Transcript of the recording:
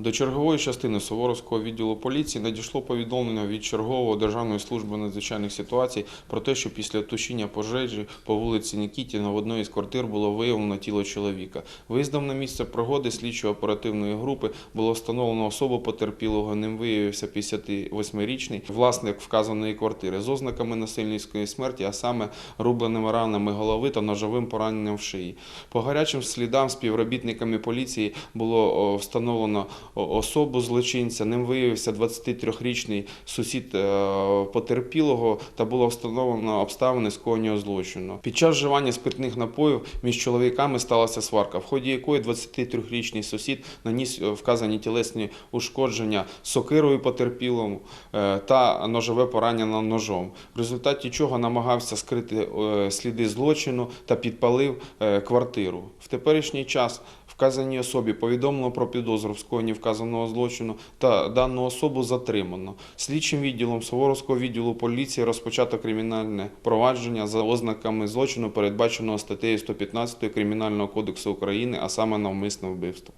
До чергової частини Суворовського відділу поліції надійшло повідомлення від чергового Державної служби надзвичайних ситуацій про те, що після тушіння пожежі по вулиці Нікітіна в одній із квартир було виявлено тіло чоловіка. Виїздом на місце пригоди слідчо-оперативної групи було встановлено особу потерпілого. Ним виявився 58-річний власник вказаної квартири з ознаками насильницької смерті, а саме рубленими ранами голови та ножовим пораненням в шиї. По гарячим слідам співробітниками поліції було встановлено особу злочинця. Ним виявився 23-річний сусід е, потерпілого та було встановлено обставини скоєння злочину. Під час вживання спиртних напоїв між чоловіками сталася сварка, в ході якої 23-річний сусід наніс е, вказані тілесні ушкодження сокирою потерпілому е, та ножове поранення ножом, в результаті чого намагався скрити сліди злочину та підпалив квартиру. В теперішній час вказаній особі повідомлено про підозру в скоєнні вказаного злочину та дану особу затримано. Слідчим відділом Суворовського відділу поліції розпочато кримінальне провадження за ознаками злочину, передбаченого статтею 115 Кримінального кодексу України, а саме навмисне вбивство.